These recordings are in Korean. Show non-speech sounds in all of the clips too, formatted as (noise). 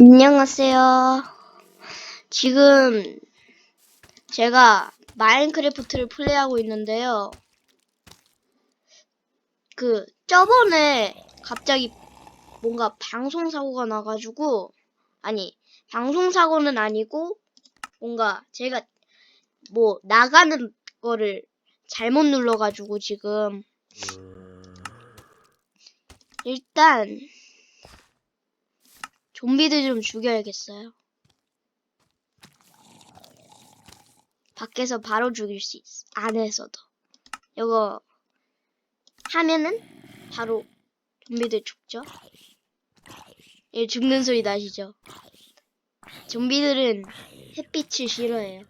안녕하세요. 지금 제가 마인크래프트를 플레이하고 있는데요. 그 저번에 갑자기 뭔가 방송 사고가 나가지고 아니 방송 사고는 아니고 뭔가 제가 뭐 나가는 거를 잘못 눌러가지고 지금 일단 좀비들 좀 죽여야겠어요. 밖에서 바로 죽일 수 있어. 안에서도. 이거 하면은 바로 좀비들 죽죠. 예, 죽는 소리 나시죠? 좀비들은 햇빛을 싫어해요.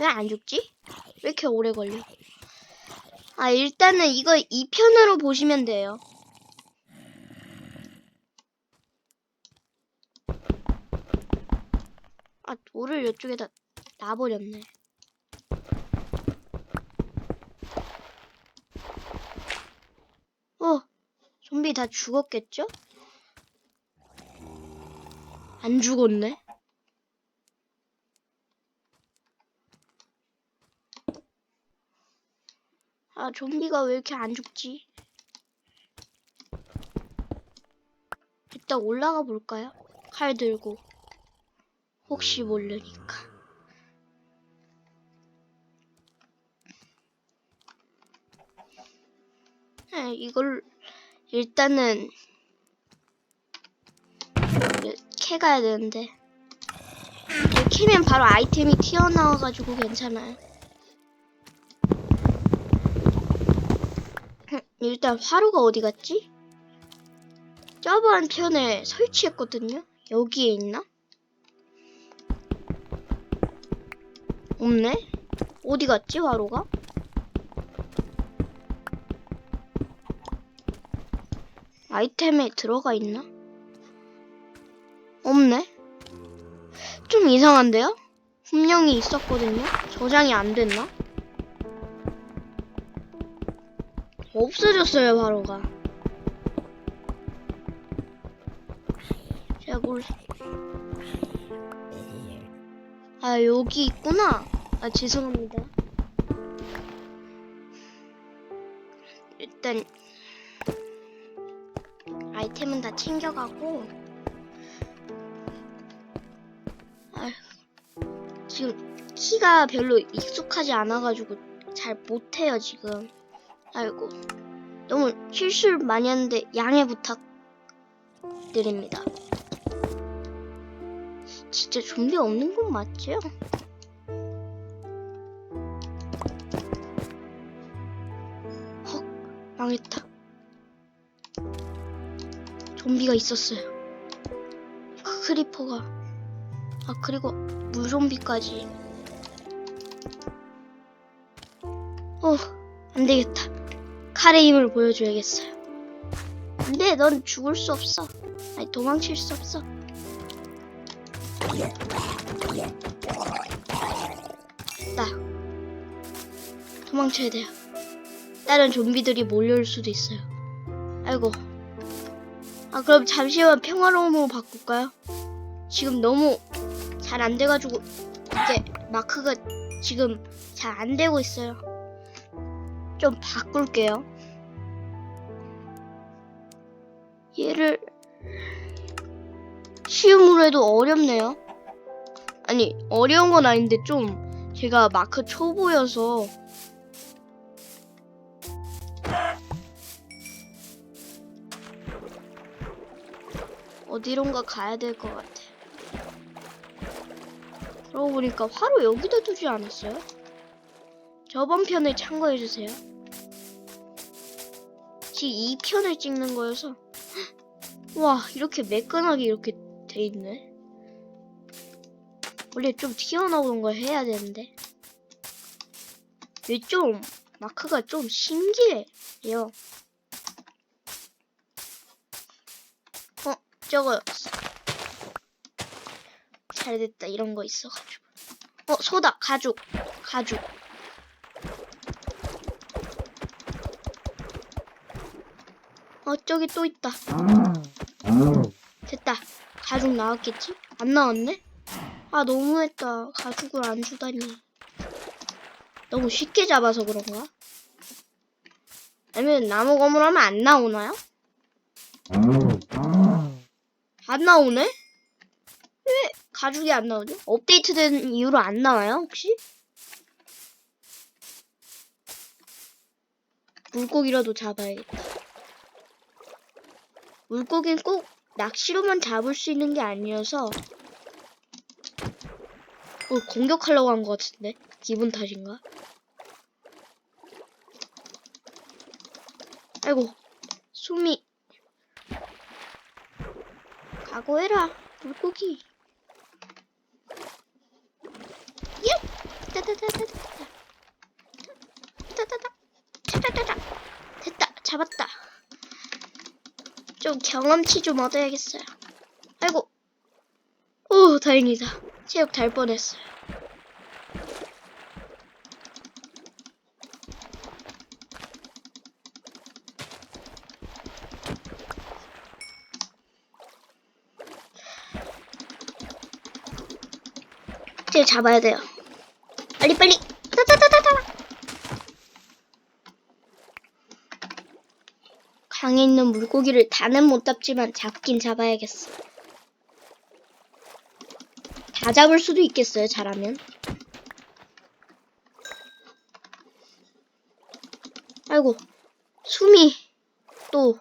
왜 안 죽지? 왜 이렇게 오래 걸려? 아, 일단은 이거 2편으로 보시면 돼요. 아, 돌을 이쪽에다 놔버렸네. 어, 좀비 다 죽었겠죠? 안 죽었네. 아, 좀비가 왜 이렇게 안 죽지? 일단 올라가 볼까요? 칼 들고. 혹시 모르니까. 네, 이걸 일단은 캐 가야 되는데 이거 캐면 바로 아이템이 튀어나와가지고 괜찮아요. 일단 화로가 어디 갔지? 저번 편에 설치했거든요. 여기에 있나? 없네? 어디 갔지, 화로가? 아이템에 들어가 있나? 없네? 좀 이상한데요? 분명히 있었거든요? 저장이 안 됐나? 없어졌어요, 몰라. 아, 여기 있구나. 아, 죄송합니다. 일단, 아이템은 다 챙겨가고, 아휴, 지금 키가 별로 익숙하지 않아가지고 잘 못해요, 지금. 아이고, 너무 실수를 많이 하는데 양해 부탁드립니다. 진짜 좀비 없는 건 맞죠? 헉, 망했다. 좀비가 있었어요. 그 크리퍼가. 아, 그리고 물좀비까지. 어, 안 되겠다. 칼의 힘을 보여줘야겠어요. 근데 넌 죽을 수 없어. 아니, 도망칠 수 없어. 나 도망쳐야 돼요. 다른 좀비들이 몰려올 수도 있어요. 아이고. 아 그럼 잠시만 평화로움으로 바꿀까요? 지금 너무 잘 안 돼가지고 이게 마크가 지금 잘 안 되고 있어요. 좀 바꿀게요. 얘를 쉬움으로 해도 어렵네요. 아니 어려운 건 아닌데 좀 제가 마크 초보여서 어디론가 가야 될 것 같아. 그러고 보니까 화로 여기다 두지 않았어요? 저번 편을 참고해주세요. 지금 2편을 찍는 거여서. (gasps) 와 이렇게 매끈하게 이렇게 돼 있네. 원래 좀 튀어나오는 걸 해야 되는데. 왜좀 마크가 좀 신기해요. 어 저거. 잘됐다. 이런 거 있어가지고. 어 소다. 가죽. 가죽 어, 저기 또 있다. 됐다. 가죽 나왔겠지? 안 나왔네? 아, 너무했다. 가죽을 안 주다니. 너무 쉽게 잡아서 그런가? 아니면 나무 검을 하면 안 나오나요? 안 나오네? 왜 가죽이 안 나오죠? 업데이트된 이후로 안 나와요, 혹시? 물고기라도 잡아야겠다. 물고기는 꼭 낚시로만 잡을 수 있는 게 아니어서 어, 공격하려고 한 것 같은데? 기분 탓인가? 아이고 숨이. 각오해라 물고기. 됐다 잡았다 좀 경험치 좀 얻어야겠어요. 아이고. 오, 다행이다. 체육 달 뻔했어요. 잡아야 돼요. 빨리 빨리. 따다다다다. 강에 있는 물고기를 다는 못 잡지만 잡긴 잡아야겠어. 다 잡을 수도 있겠어요, 잘하면. 아이고, 숨이 또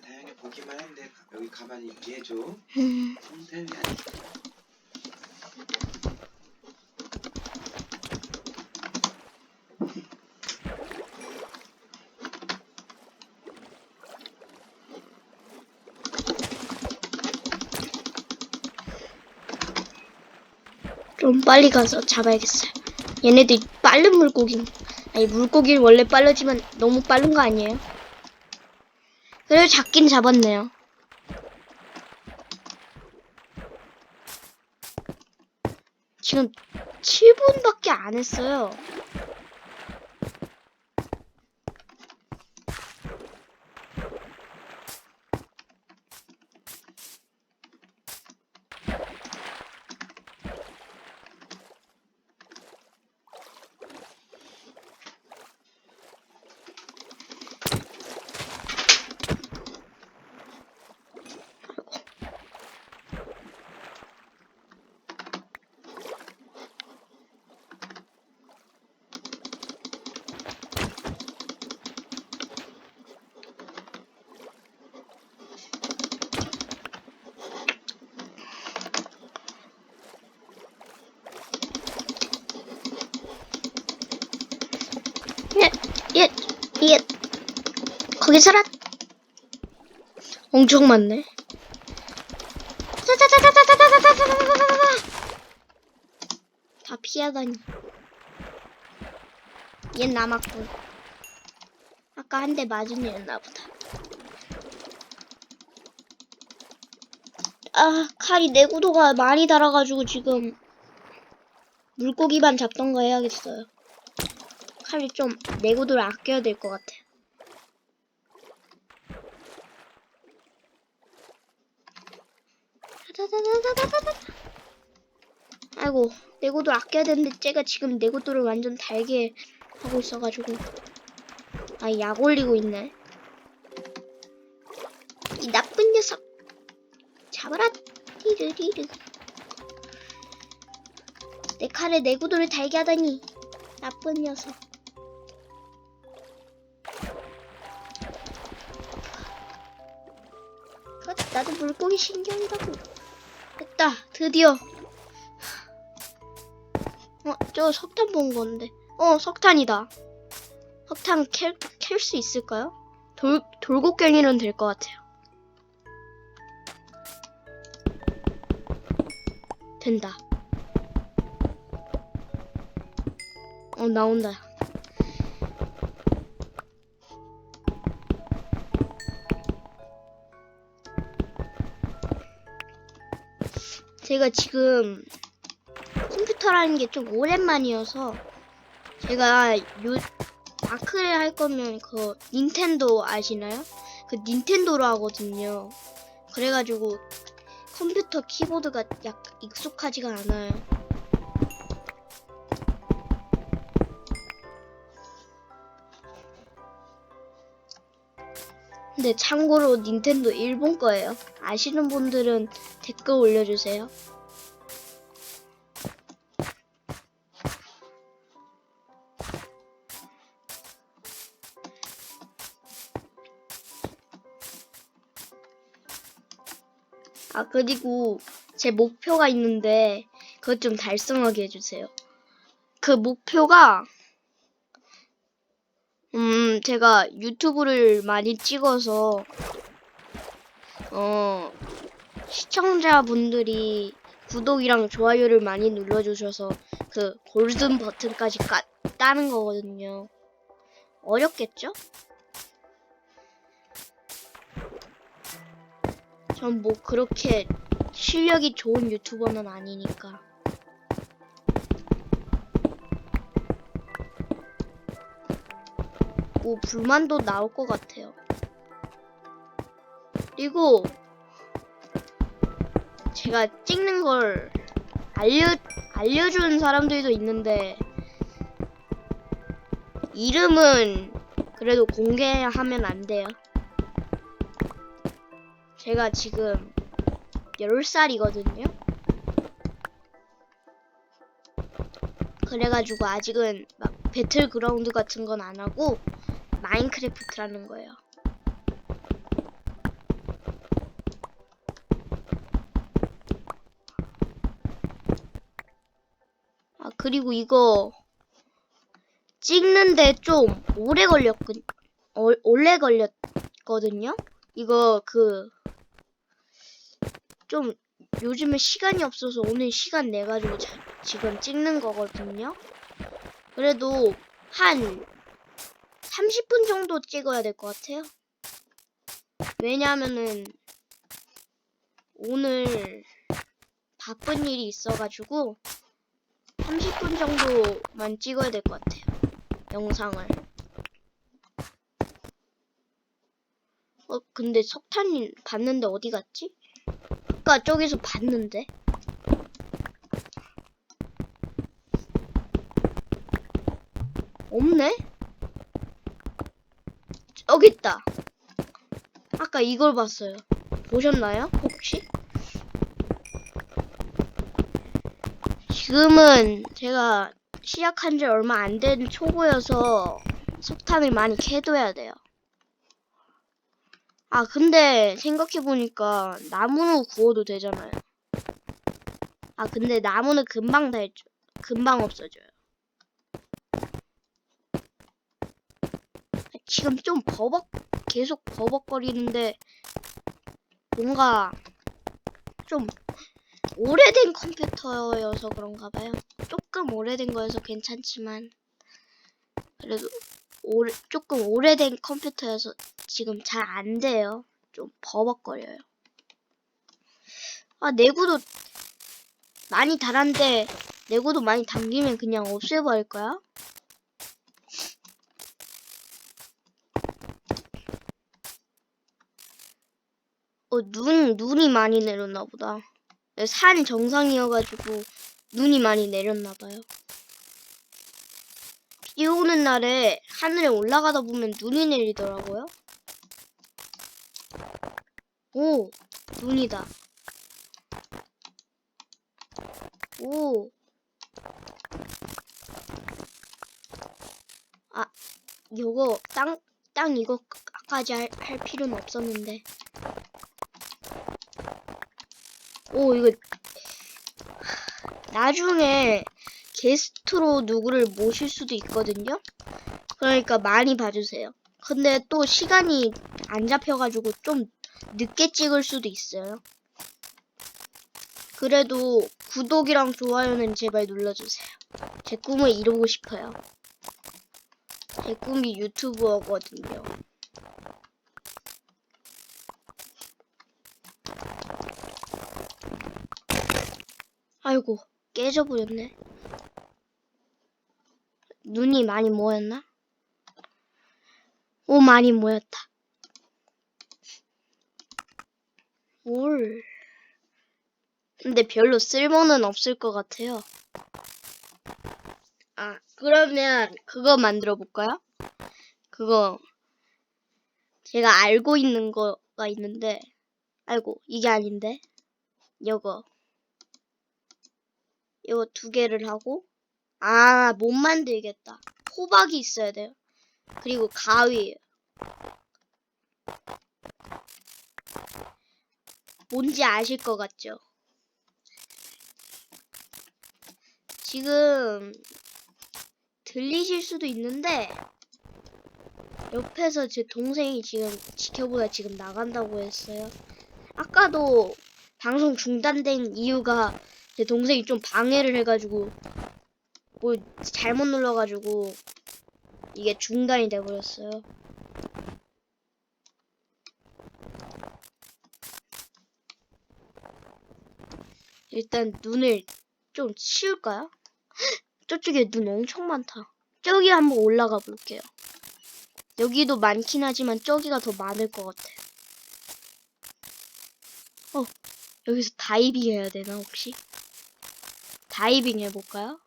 다양해 보기만 했는데 여기 가만히 있게 해줘. 음, 좀 빨리 가서 잡아야겠어요. 얘네들이 빠른 물고기. 아니, 물고기는 원래 빠르지만 너무 빠른 거 아니에요? 그래도 잡긴 잡았네요. 지금 7분밖에 안 했어요. 예, 예, 예. 살아. 엄청 많네. 다 피하다니. 얜 남았군. 아까 한 대 맞은 애였나 보다. 아, 칼이 내구도가 많이 달아가지고 지금 물고기만 잡던가 해야겠어요. 칼이 좀 내구도를 아껴야 될 것 같아 아이고 내고도 아껴야 되는데 제가 지금 내고도를 완전 달게 하고 있어가지고. 아약 올리고 있네. 이 나쁜 녀석. 잡아라. 띠르리르. 내 칼에 내구도를 달게 하다니. 나쁜 녀석. 그, 나도 물고기 신경이라고. 드디어. 어, 저 석탄 본 건데. 어, 석탄이다. 석탄 캘, 캘수 있을까요? 돌, 돌고갱이는 될 것 같아요. 된다. 어, 나온다. 제가 지금 컴퓨터라는 게 좀 오랜만이어서 제가 요 마크를 할 거면 그 닌텐도 아시나요? 그 닌텐도로 하거든요. 그래가지고 컴퓨터 키보드가 약 익숙하지가 않아요. 근데 참고로 닌텐도 일본 거예요. 아시는 분들은 댓글 올려주세요. 아, 그리고 제 목표가 있는데, 그것 좀 달성하게 해주세요. 그 목표가, 음, 제가 유튜브를 많이 찍어서, 어, 시청자분들이 구독이랑 좋아요를 많이 눌러주셔서 그 골든 버튼까지 까, 따는 거거든요. 어렵겠죠? 전 뭐 그렇게 실력이 좋은 유튜버는 아니니까. 뭐 불만도 나올 것 같아요. 그리고 제가 찍는 걸 알려 알려주는 사람들도 있는데 이름은 그래도 공개하면 안 돼요. 제가 지금 10살이거든요. 그래가지고 아직은 막 배틀그라운드 같은 건 안 하고 마인크래프트라는 거예요. 아, 그리고 이거 찍는데 좀 오래 걸렸군, 어, 오래 걸렸거든요? 이거 그, 좀 요즘에 시간이 없어서 오늘 시간 내가지고 자- 지금 찍는 거거든요? 그래도 한 30분 정도 찍어야 될 것 같아요. 왜냐하면은 오늘 바쁜 일이 있어가지고 30분 정도만 찍어야 될 것 같아요. 영상을. 어, 근데 석탄이 봤는데 어디 갔지? 아까 저기서 봤는데? 없네? 저기 있다. 아까 이걸 봤어요. 보셨나요? 혹시? 지금은 제가 시작한 지 얼마 안 된 초보여서 석탄을 많이 캐둬야 돼요. 아, 근데 생각해보니까 나무로 구워도 되잖아요. 아, 근데 나무는 금방 달죠. 금방 없어져요. 지금 좀 버벅, 계속 버벅거리는데 뭔가 좀 오래된 컴퓨터여서 그런가 봐요. 조금 오래된 거여서 괜찮지만 그래도 오래, 조금 오래된 컴퓨터여서 지금 잘 안 돼요. 좀 버벅거려요. 아, 내구도 많이 달았는데 내구도 많이 담기면 그냥 없애버릴 거야? 어, 눈, 눈이 많이 내렸나 보다. 산 정상이어가지고 눈이 많이 내렸나 봐요. 비 오는 날에 하늘에 올라가다 보면 눈이 내리더라고요. 오, 눈이다. 오. 아, 요거 땅, 땅 이거까지 할, 할 필요는 없었는데. 오, 이거 나중에 게스트로 누구를 모실 수도 있거든요. 그러니까 많이 봐주세요. 근데 또 시간이 안 잡혀가지고 좀 늦게 찍을 수도 있어요. 그래도 구독이랑 좋아요는 제발 눌러주세요. 제 꿈을 이루고 싶어요. 제 꿈이 유튜버거든요. 아이고, 깨져버렸네. 눈이 많이 모였나? 오, 많이 모였다. 뭘. 근데 별로 쓸모는 없을 것 같아요. 아, 그러면 그거 만들어 볼까요? 그거 제가 알고 있는 거가 있는데 아이고 이게 아닌데 요거 이거 두 개를 하고 아 못 만들겠다 호박이 있어야 돼요 그리고 가위 뭔지 아실 것 같죠? 지금 들리실 수도 있는데 옆에서 제 동생이 지금 지켜보다 지금 나간다고 했어요. 아까도 방송 중단된 이유가 제 동생이 좀 방해를 해가지고 뭐 잘못 눌러가지고 이게 중단이 돼버렸어요. 일단 눈을 좀 치울까요? (gasps) 저쪽에 눈 엄청 많다. 저기 한번 올라가 볼게요. 여기도 많긴 하지만 저기가 더 많을 것 같아요. 어, 여기서 다이빙 해야 되나, 혹시? 다이빙 해볼까요?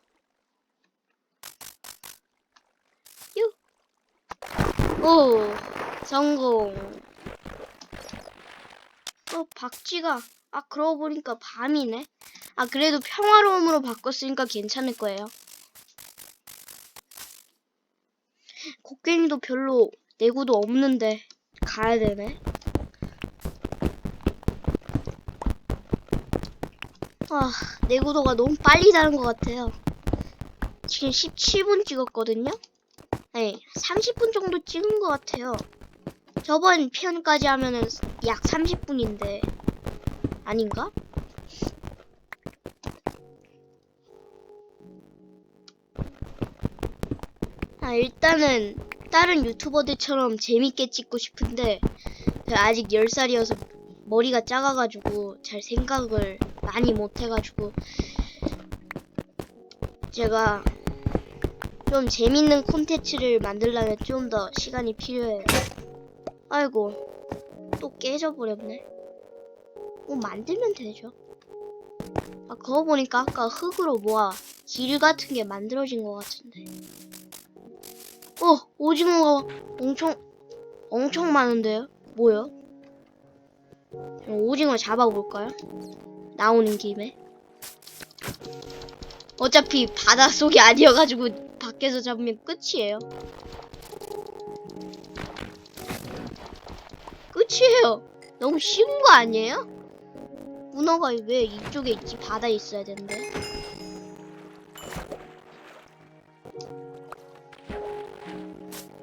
유! 오, 성공. 어, 박쥐가, 아, 그러고 보니까 밤이네. 아, 그래도 평화로움으로 바꿨으니까 괜찮을 거예요. 곡괭이도 별로 내구도 없는데 가야 되네. 아, 내구도가 너무 빨리 다는 것 같아요. 지금 17분 찍었거든요? 네, 30분 정도 찍은 것 같아요. 저번 편까지 하면은 약 30분인데, 아닌가? 아, 일단은 다른 유튜버들처럼 재밌게 찍고 싶은데 아직 10살이어서 머리가 작아가지고 잘 생각을 많이 못해가지고 제가 좀 재밌는 콘텐츠를 만들려면 좀 더 시간이 필요해요. 아이고 또 깨져버렸네. 뭐 만들면 되죠. 아 그거 보니까 아까 흙으로 뭐가 길 같은 게 만들어진 것 같은데. 어, 오징어가 엄청, 엄청 많은데요? 뭐요? 오징어 잡아볼까요? 나오는 김에. 어차피 바닷속이 아니어가지고 밖에서 잡으면 끝이에요. 끝이에요. 너무 쉬운 거 아니에요? 문어가 왜 이쪽에 있지? 바다에 있어야 되는데.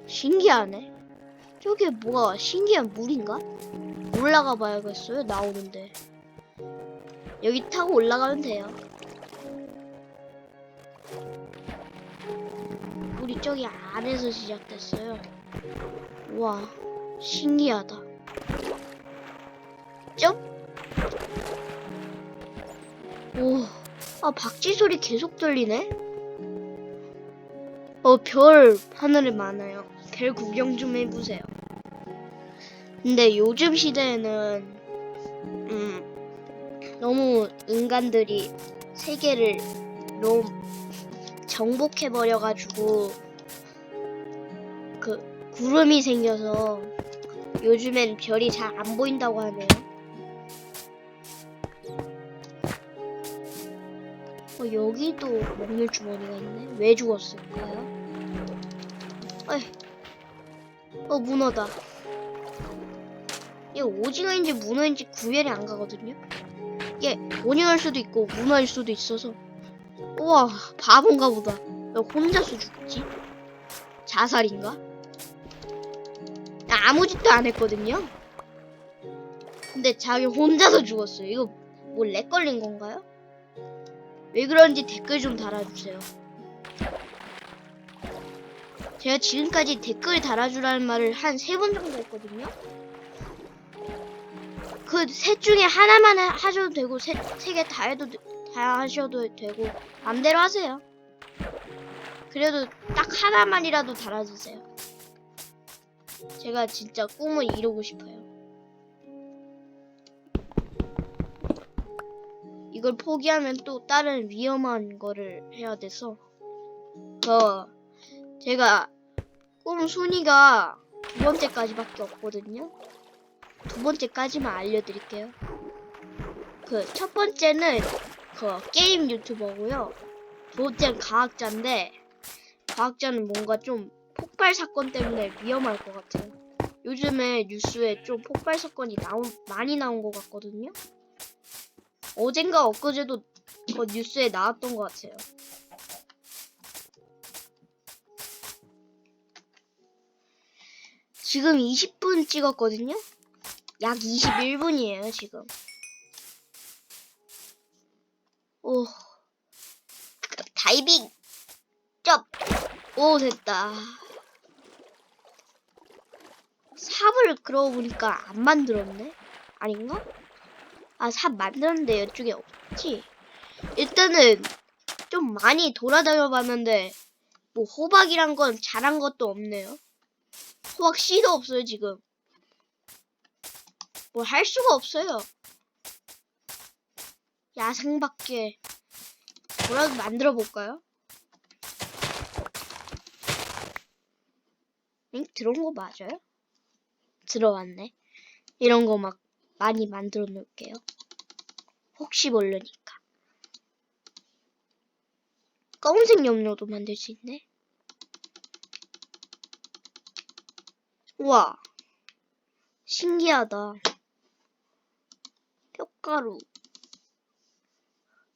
신기하네. 저게 뭐가 신기한 물인가? 올라가 봐야겠어요. 나오는데. 여기 타고 올라가면 돼요. 우리 저기 안에서 시작됐어요. 와, 신기하다. 쩝? 오, 아, 박쥐 소리 계속 들리네? 어, 별 하늘에 많아요. 별 구경 좀 해보세요. 근데 요즘 시대에는, 음, 너무 인간들이 세계를 너무 정복해 버려가지고, 그, 구름이 생겨서 요즘엔 별이 잘 안 보인다고 하네요. 어, 여기도 먹물 주머니가 있네. 왜 죽었을까요? 어이. 어, 문어다. 이게 오징어인지 문어인지 구별이 안 가거든요? 이게 오징어일 수도 있고 문어일 수도 있어서. 우와, 바본가 보다. 왜 혼자서 죽지? 자살인가? 나 아무 짓도 안 했거든요? 근데 자기 혼자서 죽었어요. 이거 뭐 렉 걸린 건가요? 왜 그런지 댓글 좀 달아주세요. 제가 지금까지 댓글 달아주라는 말을 한 세 번 정도 했거든요. 그 셋 중에 하나만 하셔도 되고 세 개 다 해도 다 하셔도 되고 맘대로 하세요. 그래도 딱 하나만이라도 달아주세요. 제가 진짜 꿈을 이루고 싶어요. 이걸 포기하면 또 다른 위험한 거를 해야 돼서 저 제가 꿈 순위가 두 번째까지밖에 없거든요. 두 번째까지만 알려드릴게요. 그 첫 번째는 그 게임 유튜버고요. 두 번째는 과학자인데 과학자는 뭔가 좀 폭발 사건 때문에 위험할 것 같아요. 요즘에 뉴스에 좀 폭발 사건이 나온 많이 나온 것 같거든요. 어젠가 엊그제도 그 뉴스에 나왔던 것 같아요. 지금 20분 찍었거든요? 약 21분이에요, 지금. 오. 다이빙! 쩝! 오, 됐다. 삽을 그러고 보니까 안 만들었네? 아닌가? 아, 삽 만들었는데 이쪽에 없지? 일단은 좀 많이 돌아다녀 봤는데 뭐 호박이란 건 잘한 것도 없네요. 호박 씨도 없어요, 지금. 뭘 할 수가 없어요. 야생밖에 뭐라도 만들어 볼까요? 응? 들어온 거 맞아요? 들어왔네. 이런 거 막 많이 만들어 놓을게요. 혹시 모르니까. 검은색 염료도 만들 수 있네. 우와. 신기하다. 뼈가루.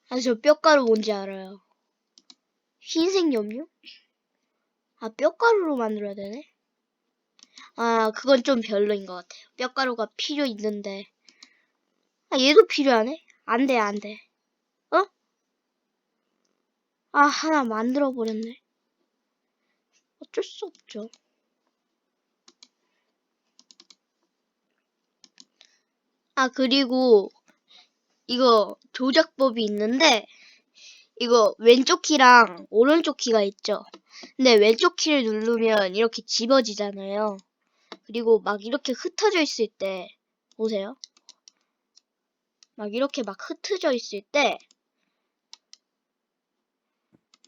아, 저 뼈가루 뭔지 알아요. 흰색 염료? 아, 뼈가루로 만들어야 되네? 아, 그건 좀 별로인 것 같아요. 뼈가루가 필요 있는데. 아, 얘도 필요하네? 안 돼, 안 돼. 어? 아, 하나 만들어버렸네. 어쩔 수 없죠. 아, 그리고 이거 조작법이 있는데 이거 왼쪽 키랑 오른쪽 키가 있죠. 근데 왼쪽 키를 누르면 이렇게 집어지잖아요. 그리고 막 이렇게 흩어져 있을 때 보세요. 막 이렇게 막 흩어져 있을 때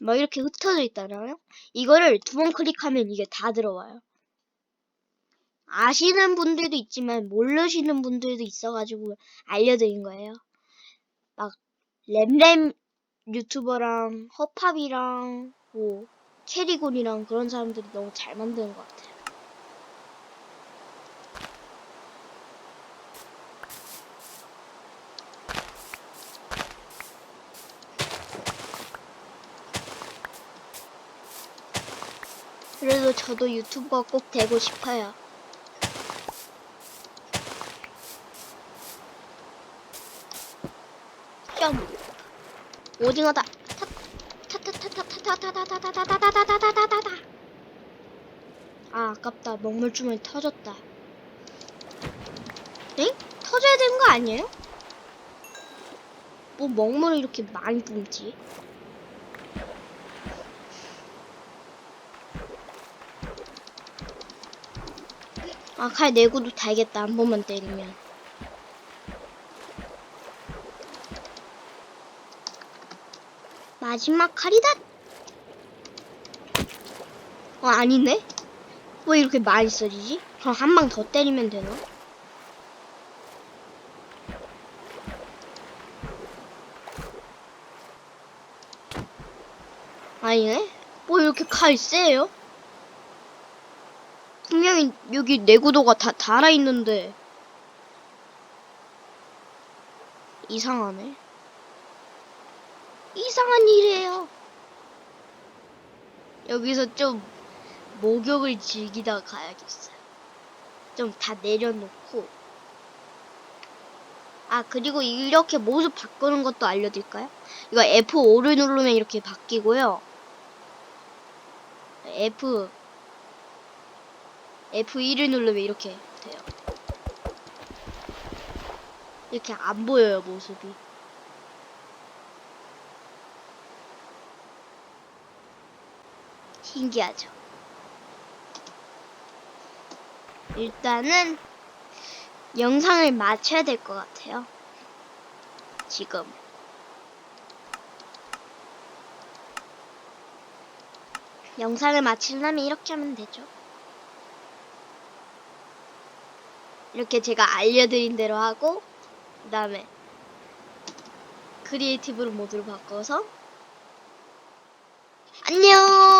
막 이렇게 흩어져 있잖아요. 이거를 두 번 클릭하면 이게 다 들어와요. 아시는 분들도 있지만 모르시는 분들도 있어가지고 알려드린 거예요. 막 램램 유튜버랑 허팝이랑 뭐 캐리곤이랑 그런 사람들이 너무 잘 만드는 것 같아요. 그래도 저도 유튜버 꼭 되고 싶어요. 뿅 오징어다 타타타타타타타타타타타타타타타타타 아 아깝다 먹물주머니 터졌다 엥? 터져야 되는 거 아니에요? 뭐 먹물을 이렇게 많이 뿜지? 아칼 내구도 달겠다 한 번만 때리면 마지막 칼이다. 어, 아니네. 왜 이렇게 많이 쓰리지? 그럼 한 방 더 때리면 되나? 아니네. 뭐 이렇게 칼 세요? 분명히 여기 내구도가 다 달아있는데 이상하네. 이상한 일이에요. 여기서 좀 목욕을 즐기다 가야겠어요. 좀 다 내려놓고. 아, 그리고 이렇게 모습 바꾸는 것도 알려드릴까요? 이거 F5를 누르면 이렇게 바뀌고요. F, F1을 누르면 이렇게 돼요. 이렇게 안 보여요, 모습이. 신기하죠. 일단은 영상을 마쳐야 될 것 같아요. 지금. 영상을 마치려면 이렇게 하면 되죠. 이렇게 제가 알려드린 대로 하고, 그 다음에 크리에이티브로 모드로 바꿔서 안녕!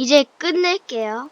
이제 끝낼게요.